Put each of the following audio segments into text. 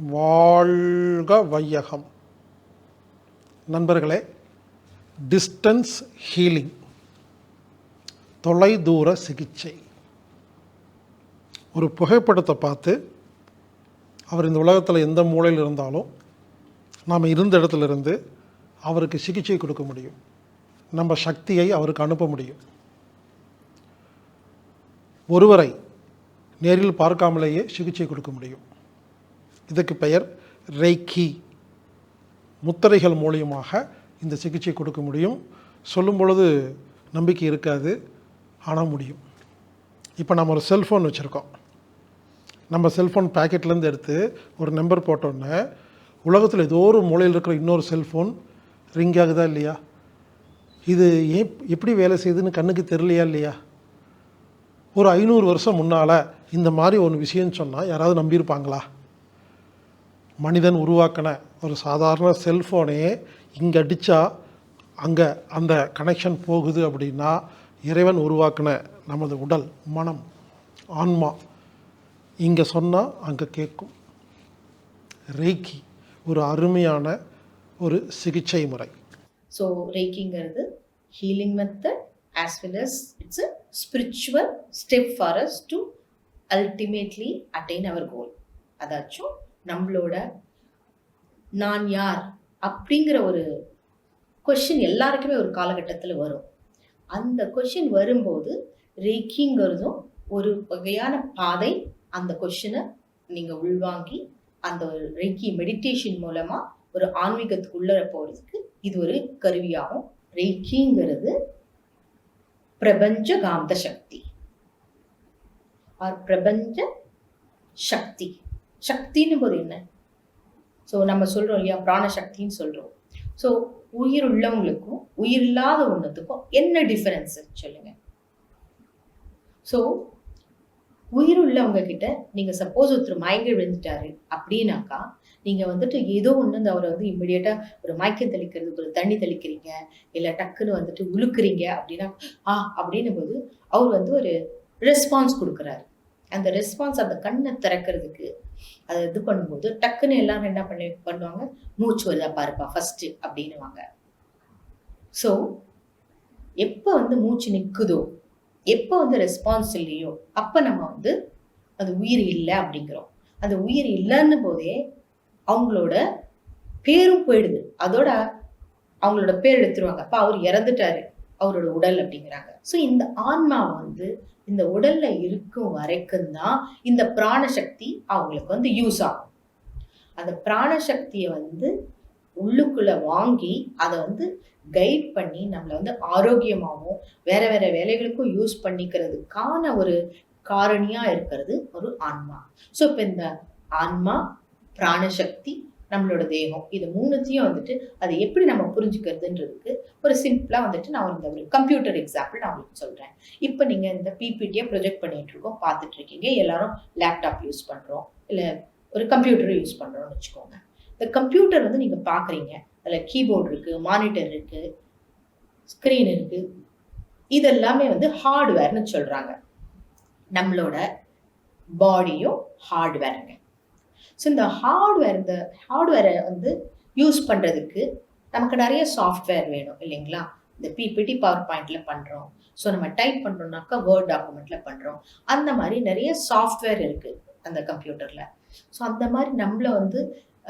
வாழ்க வையகம். நண்பர்களே டிஸ்டன்ஸ் ஹீலிங் தொலைதூர சிகிச்சை. ஒரு புகைப்படத்தை பார்த்து அவர் இந்த உலகத்தில் எந்த மூலையில் இருந்தாலும் நாம் இருந்த இடத்துல இருந்து அவருக்கு சிகிச்சை கொடுக்க முடியும். நம்ம சக்தியை அவருக்கு அனுப்ப முடியும். ஒருவரை நேரில் பார்க்காமலேயே சிகிச்சை கொடுக்க முடியும். இதுக்கு பெயர் ரெய்கி முத்திரைகள் மூலியமாக இந்த சிகிச்சை கொடுக்க முடியும். சொல்லும் பொழுது நம்பிக்கை இருக்காது ஆனால் முடியும். இப்போ நம்ம ஒரு செல்ஃபோன் வச்சுருக்கோம். நம்ம செல்ஃபோன் பேக்கெட்லேருந்து எடுத்து ஒரு நம்பர் போட்டோன்னே உலகத்தில் ஏதோ ஒரு மூலையில் இருக்கிற இன்னொரு செல்ஃபோன் ரிங் ஆகுதா இல்லையா? இது ஏப் எப்படி வேலை செய்யுதுன்னு கண்ணுக்கு தெரியலையா இல்லையா? ஒரு ஐநூறு வருஷம் முன்னால் இந்த மாதிரி ஒன்று விஷயம் சொன்னால் யாராவது நம்பியிருப்பாங்களா? மனிதன் உருவாக்கின ஒரு சாதாரண செல்ஃபோனே இங்கே அடித்தா அங்கே அந்த கனெக்ஷன் போகுது அப்படின்னா இறைவன் உருவாக்கின நமது உடல் மனம் ஆன்மா இங்கே சொன்னால் அங்கே கேட்கும். ரேக்கி ஒரு அருமையான ஒரு சிகிச்சை முறை. So ரேக்கிங்கிறது healing method as well as it's a spiritual step for us to ultimately attain our goal அதாச்சும் நம்மளோட நான் யார் அப்படிங்கிற ஒரு கொஷின் எல்லாருக்குமே ஒரு காலகட்டத்தில் வரும். அந்த கொஷின் வரும்போது ரேக்கிங்கிறதும் ஒரு வகையான பாதை அந்த கொஷினை நீங்கள் உள்வாங்கி அந்த ஒரு ரெக்கி மெடிடேஷன் மூலமாக ஒரு ஆன்மீகத்துக்குள்ளே போகிறதுக்கு இது ஒரு கருவியாகும். ரெய்கிங்கிறது பிரபஞ்ச காந்த சக்தி. ஆர் பிரபஞ்ச சக்தி. சக்தின்னு போது என்ன? ஸோ நம்ம சொல்கிறோம் இல்லையா பிராண சக்தின்னு சொல்கிறோம் ஸோ உயிர் உள்ளவங்களுக்கும் உயிர் இல்லாத ஒன்றுத்துக்கும் என்ன டிஃபரன்ஸ் சொல்லுங்க. ஸோ உயிர் உள்ளவங்க கிட்ட நீங்கள் சப்போஸ் ஒருத்தர் மயங்கி விழுந்துட்டாரு அப்படின்னாக்கா நீங்கள் வந்துட்டு ஏதோ ஒன்று இந்த அவரை வந்து இம்மிடியேட்டாக ஒரு மயக்கம் தெளிக்கிறதுக்கு ஒரு தண்ணி தெளிக்கிறீங்க இல்லை டக்குன்னு வந்துட்டு உழுக்குறீங்க அப்படின்னா ஆ அப்படின்னும் போது அவர் வந்து ஒரு ரெஸ்பான்ஸ் கொடுக்குறாரு. அந்த ரெஸ்பான்ஸ் அந்த கண்ணை திறக்கிறதுக்கு அதை இது பண்ணும்போது டக்குன்னு எல்லாரும் என்ன பண்ணி பண்ணுவாங்க? மூச்சு வருதா பாருப்பா ஃபர்ஸ்ட் அப்படின்னுவாங்க. ஸோ எப்போ வந்து மூச்சு நிற்குதோ எப்போ வந்து ரெஸ்பான்ஸ் இல்லையோ அப்போ நம்ம வந்து அது உயிர் இல்லை அப்படிங்கிறோம். அந்த உயிர் இல்லைன்னு போதே அவங்களோட பேரும் போயிடுது. அதோட அவங்களோட பேர் எடுத்துருவாங்க. அப்போ அவர் இறந்துட்டாரு. அவரோட உடல் அப்படிங்கிறாங்க. ஸோ இந்த ஆன்மா வந்து இந்த உடல்ல இருக்கும் வரைக்கும் தான் இந்த பிராணசக்தி அவங்களுக்கு வந்து யூஸ் ஆகும். அந்த பிராணசக்தியை வந்து உள்ளுக்குள்ள வாங்கி அதை வந்து கைட் பண்ணி நம்மளை வந்து ஆரோக்கியமாகவும் வேற வேற வேலைகளுக்கும் யூஸ் பண்ணிக்கிறதுக்கான ஒரு காரணியா இருக்கிறது ஒரு ஆன்மா. ஸோ இப்போ இந்த ஆன்மா பிராணசக்தி நம்மளோட தேகம். இது மூணுத்தையும் வந்துட்டு அதை எப்படி நம்ம புரிஞ்சுக்கிறதுன்றதுக்கு ஒரு சிம்பிளாக வந்துட்டு நான் இந்த ஒரு கம்ப்யூட்டர் எக்ஸாம்பிள் நான் உங்களுக்கு சொல்கிறேன் இப்போ நீங்கள் இந்த பிபிடியை ப்ரொஜெக்ட் பண்ணிட்டு இருக்கோம் பார்த்துட்டு இருக்கீங்க. எல்லாரும் லேப்டாப் யூஸ் பண்ணுறோம் இல்லை ஒரு கம்ப்யூட்டர் யூஸ் பண்ணுறோம்னு வச்சுக்கோங்க. இந்த கம்ப்யூட்டர் வந்து நீங்கள் பார்க்குறீங்க. அதில் கீபோர்டு இருக்குது மானிட்டர் இருக்குது ஸ்க்ரீன் இருக்குது இதெல்லாமே வந்து ஹார்ட்வேர்னு சொல்கிறாங்க நம்மளோட பாடியும் ஹார்ட்வேருங்க ஸோ இந்த ஹார்ட்வேர் இந்த ஹார்ட்வேரை வந்து யூஸ் பண்ணுறதுக்கு நமக்கு நிறைய சாஃப்ட்வேர் வேணும் இல்லைங்களா? இந்த பிபிடி பவர் பாயிண்ட்ல பண்ணுறோம் ஸோ நம்ம டைப் பண்ணுறோம்னாக்கா வேர்ட் டாக்குமெண்ட்ல பண்ணுறோம் அந்த மாதிரி நிறைய சாஃப்ட்வேர் இருக்கு அந்த கம்ப்யூட்டர்ல ஸோ அந்த மாதிரி நம்மள வந்து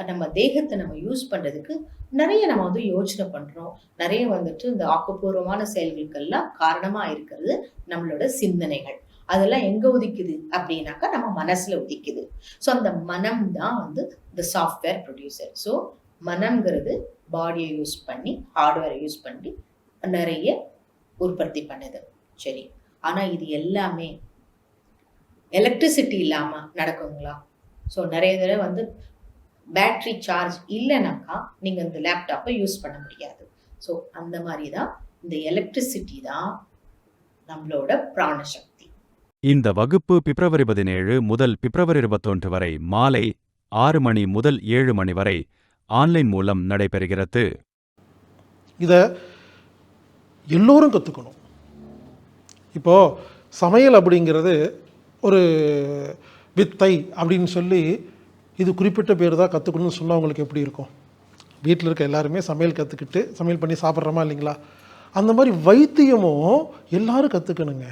நம்ம தேகத்தை நம்ம யூஸ் பண்ணுறதுக்கு நிறைய நம்ம வந்து யோசனை பண்ணுறோம் நிறைய வந்துட்டு இந்த ஆக்கப்பூர்வமான செயல்களுக்கெல்லாம் காரணமாக இருக்கிறது நம்மளோட சிந்தனைகள். அதெல்லாம் எங்க உதிக்குது? அப்படின்னாக்கா நம்ம மனசுல உதிக்குது. ஸோ அந்த மனம் தான் வந்து இந்த சாஃப்ட்வேர் ப்ரொடியூசர் ஸோ மனம்ங்கிறது பாடியை யூஸ் பண்ணி ஹார்ட்வேரை யூஸ் பண்ணி நிறைய உற்பத்தி பண்ணுது. சரி. ஆனால் இது எல்லாமே எலக்ட்ரிசிட்டி இல்லாமல் நடக்குங்களா? ஸோ நிறைய தடவை வந்து பேட்ரி சார்ஜ் இல்லைனாக்கா நீங்கள் இந்த லேப்டாப்பை யூஸ் பண்ண முடியாது. ஸோ அந்த மாதிரி தான் இந்த எலக்ட்ரிசிட்டி தான் நம்மளோட பிராணசக்தி. இந்த வகுப்பு பிப்ரவரி பதினேழு முதல் பிப்ரவரி இருபத்தொன்று வரை மாலை ஆறு மணி முதல் ஏழு மணி வரை ஆன்லைன் மூலம் நடைபெறுகிறது. இதை எல்லோரும் கற்றுக்கணும் இப்போது சமையல் அப்படிங்கிறது ஒரு வித்தை அப்படின்னு சொல்லி இது குறிப்பிட்ட பேர் தான் கற்றுக்கணும்னு சொன்னால் உங்களுக்கு எப்படி இருக்கும்? வீட்டில் இருக்க எல்லாருமே சமையல் கற்றுக்கிட்டு சமையல் பண்ணி சாப்பிட்றோமா இல்லைங்களா? அந்த மாதிரி வைத்தியமும் எல்லாரும் கற்றுக்கணுங்க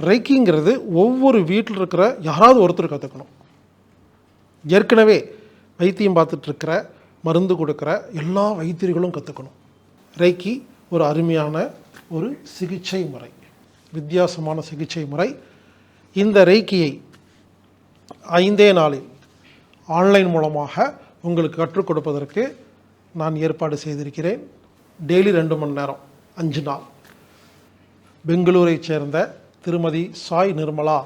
ரைக்கிங்கிறது ஒவ்வொரு வீட்டில் இருக்கிற யாராவது ஒருத்தர் கற்றுக்கணும் ஏற்கனவே வைத்தியம் பார்த்துட்ருக்கிற மருந்து கொடுக்குற எல்லா வைத்தியர்களும் கற்றுக்கணும் ரைக்கி ஒரு அருமையான ஒரு சிகிச்சை முறை வித்தியாசமான சிகிச்சை முறை. இந்த ரைக்கியை ஐந்தே நாளில் ஆன்லைன் மூலமாக உங்களுக்கு கற்றுக் கொடுப்பதற்கு நான் ஏற்பாடு செய்திருக்கிறேன். டெய்லி ரெண்டு மணி நேரம் அஞ்சு நாள். பெங்களூரைச் சேர்ந்த திருமதி சாய் நிர்மலா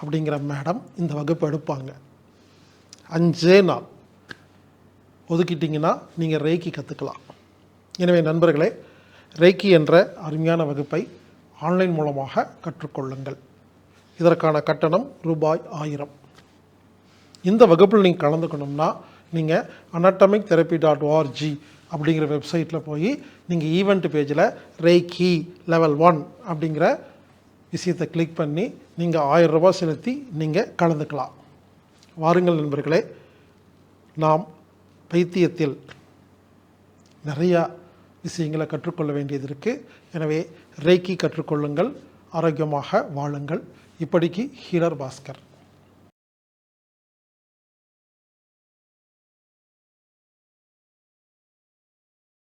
அப்படிங்கிற மேடம் இந்த வகுப்பு எடுப்பாங்க. அஞ்சே நாள். ஒதுக்கிட்டிங்கன்னா நீங்கள் ரேக்கி கற்றுக்கலாம் எனவே நண்பர்களே ரேக்கி என்ற அருமையான வகுப்பை ஆன்லைன் மூலமாக கற்றுக்கொள்ளுங்கள். இதற்கான கட்டணம் ரூபாய் ஆயிரம். இந்த வகுப்பில் நீங்கள் கலந்துக்கணும்னா நீங்கள் அனாட்டமிக் தெரப்பி டாட் ஓஆர்ஜி அப்படிங்கிற வெப்சைட்டில் போய் நீங்கள் ஈவெண்ட் பேஜில் ரேக்கி லெவல் ஒன் அப்படிங்கிற விஷயத்தை கிளிக் பண்ணி நீங்கள் ஆயிரம் ரூபாய் செலுத்தி நீங்கள் கலந்துக்கலாம். வாருங்கள் நண்பர்களே நாம் பைத்தியத்தில் நிறையா விஷயங்களை கற்றுக்கொள்ள வேண்டியது இருக்குது எனவே ரேக்கி கற்றுக்கொள்ளுங்கள் ஆரோக்கியமாக வாழுங்கள். இப்படிக்கு ஹீலர் பாஸ்கர்.